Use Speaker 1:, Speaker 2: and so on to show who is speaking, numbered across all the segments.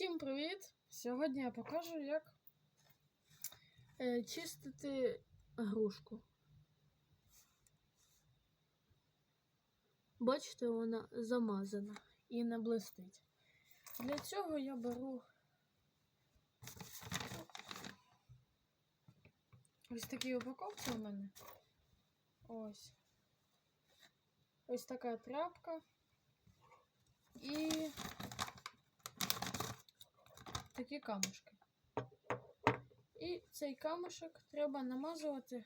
Speaker 1: Всім привіт! Сьогодні я покажу, як е, чистити грушку. Бачите, вона замазана і не блистить. Для цього я беру ось такі упаковці у мене. Ось. Ось така тряпка. І такі камушки. І цей камушок треба намазувати.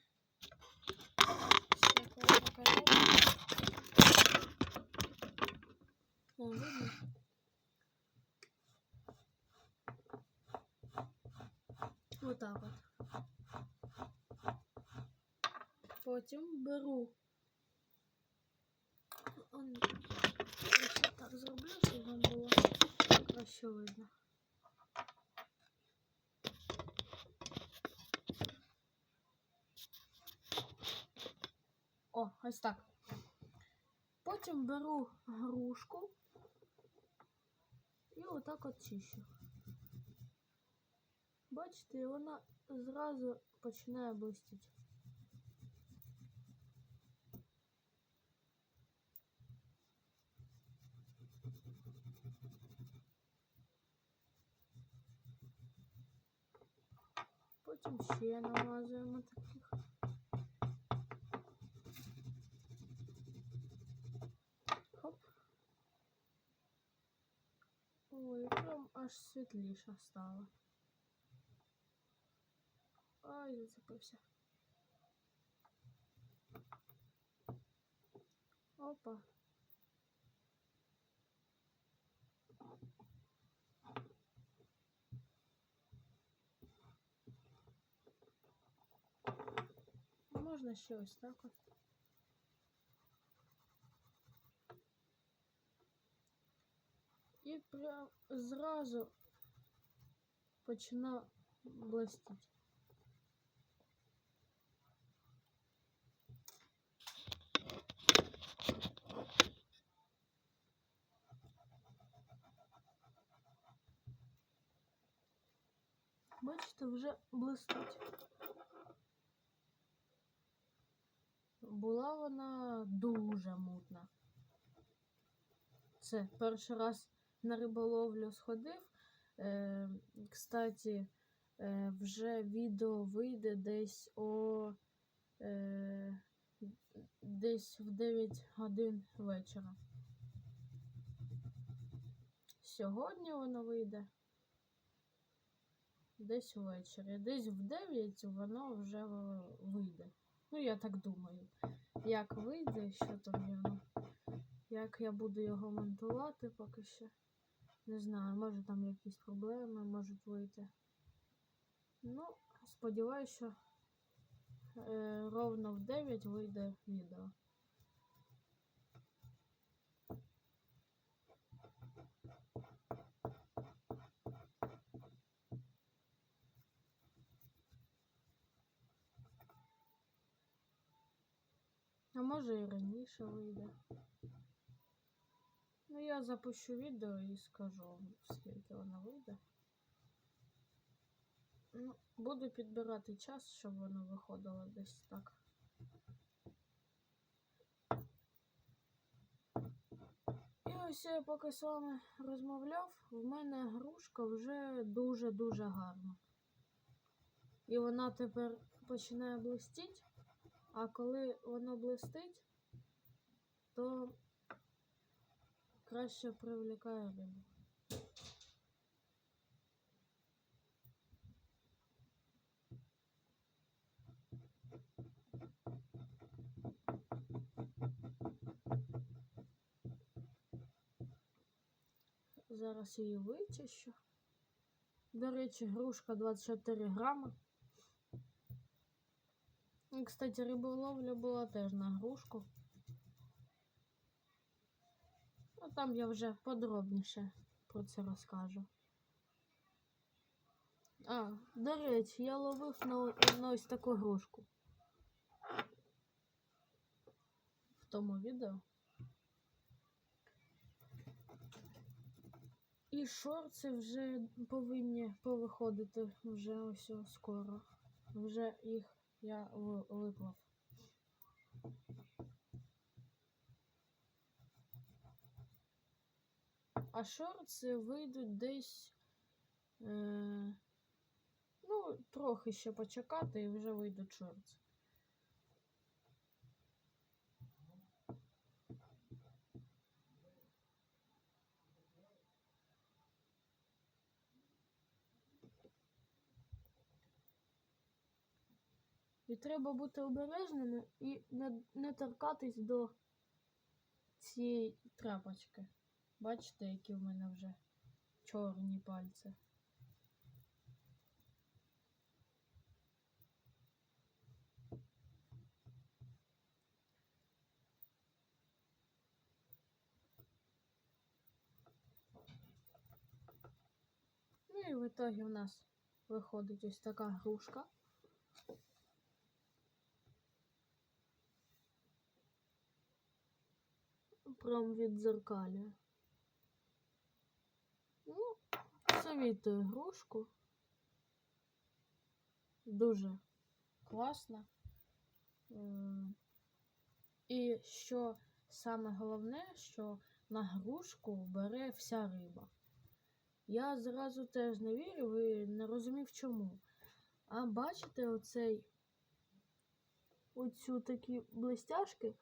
Speaker 1: О, видно? Отак от. Потім беру. Он, так зроблю, щоб вам було краще видно. О, ось так. Потім беру грушку і отак от чищу. Бачите, вона зразу починає блистіти. Потім ще намазуємо таких. Аж світліше стало. Ай, зацепився. Опа. Можна ще ось так от. І прям зразу почина блистіти. Бачите, вже блистить. Була вона дуже мутна. Це перший раз на риболовлю сходив. Е, кстати, е, вже відео вийде десь о е, десь в 9 годин вечора. Сьогодні воно вийде десь ввечері. Десь в 9 воно вже вийде. Ну, я так думаю. Як вийде, що там його. Як я буду його монтувати поки що. Не знаю, може там якісь проблеми можуть вийти. Ну, сподіваюся, що е, ровно в 9 вийде відео. А може і раніше вийде. Ну, я запущу відео і скажу скільки воно вийде. Ну, буду підбирати час, щоб воно виходило десь так. І ось я поки з вами розмовляв, в мене грушка вже дуже-дуже гарна. І вона тепер починає блистіти, а коли воно блистить, то краще привлікає рибу. Зараз її вичищу. До речі, грушка 24 грами. І, кстати, риболовля була теж на грушку. Ну, там я вже подробніше про це розкажу. А, до речі, я ловив на, на ось таку грушку. В тому відео. І шорти вже повинні повиходити вже ось скоро. Вже їх я ви- А шорти вийдуть десь. Е, ну, трохи ще почекати і вже вийдуть шорти. І треба бути обережними і не, торкатись до цієї тряпочки. Бачите, які в мене вже чорні пальці. Ну і в итогі в нас виходить ось така грушка. Прям від дзеркалі. Ну, совітую грушку. Дуже класно. Ем, І що саме головне, що на грушку бере вся риба. Я зразу теж не вірив і не розумів чому. А бачите, оцей оцю такі блистяшки,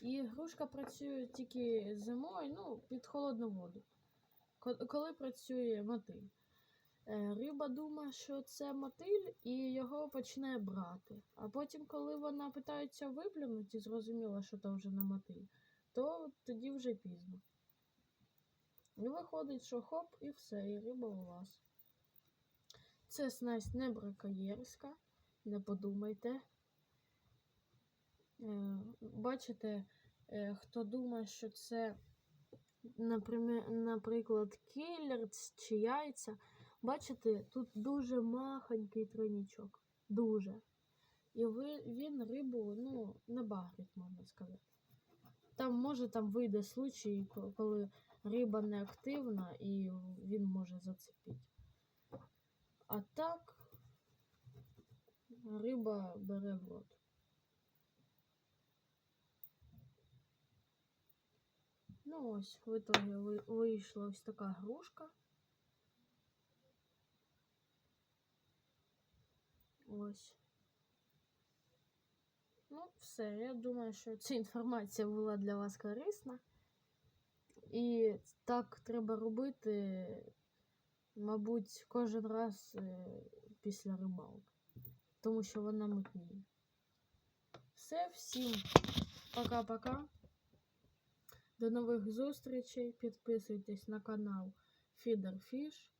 Speaker 1: і грушка працює тільки зимою, ну, під холодну воду. Ко- Коли працює мотиль. Е, Риба думає, що це мотиль, і його почне брати. А потім, коли вона питається виплюнути і зрозуміла, що це вже не мотиль, то тоді вже пізно. І виходить, що хоп, і все, і риба у вас. Це снасть не браконьєрська, не подумайте. Е, Бачите, е, хто думає, що це, наприклад, кілер чи яйця. Бачите, тут дуже махонький тройнічок. Дуже. І ви, він рибу ну, багрить, можна сказати. Там може там вийде случай, коли риба не активна і він може зацепити. А так риба бере в рот. Ну ось, в итоге вийшла ось така грушка. Ось. Ну, все, я думаю, що ця інформація була для вас корисна. І так треба робити, мабуть, кожен раз е, після рибалки. Тому що вона мутніє. Все, всім пока-пока. До нових зустрічей. Підписуйтесь на канал FeederFish.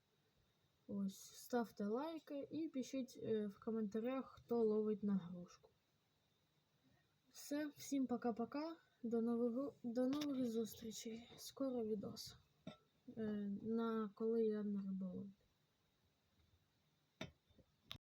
Speaker 1: Ось, ставте лайки і пишіть е, в коментарях, хто ловить на грушку. Все, всім пока-пока. До нових, до нових зустрічей. Скоро відос. Е, на коли я на риболовлі.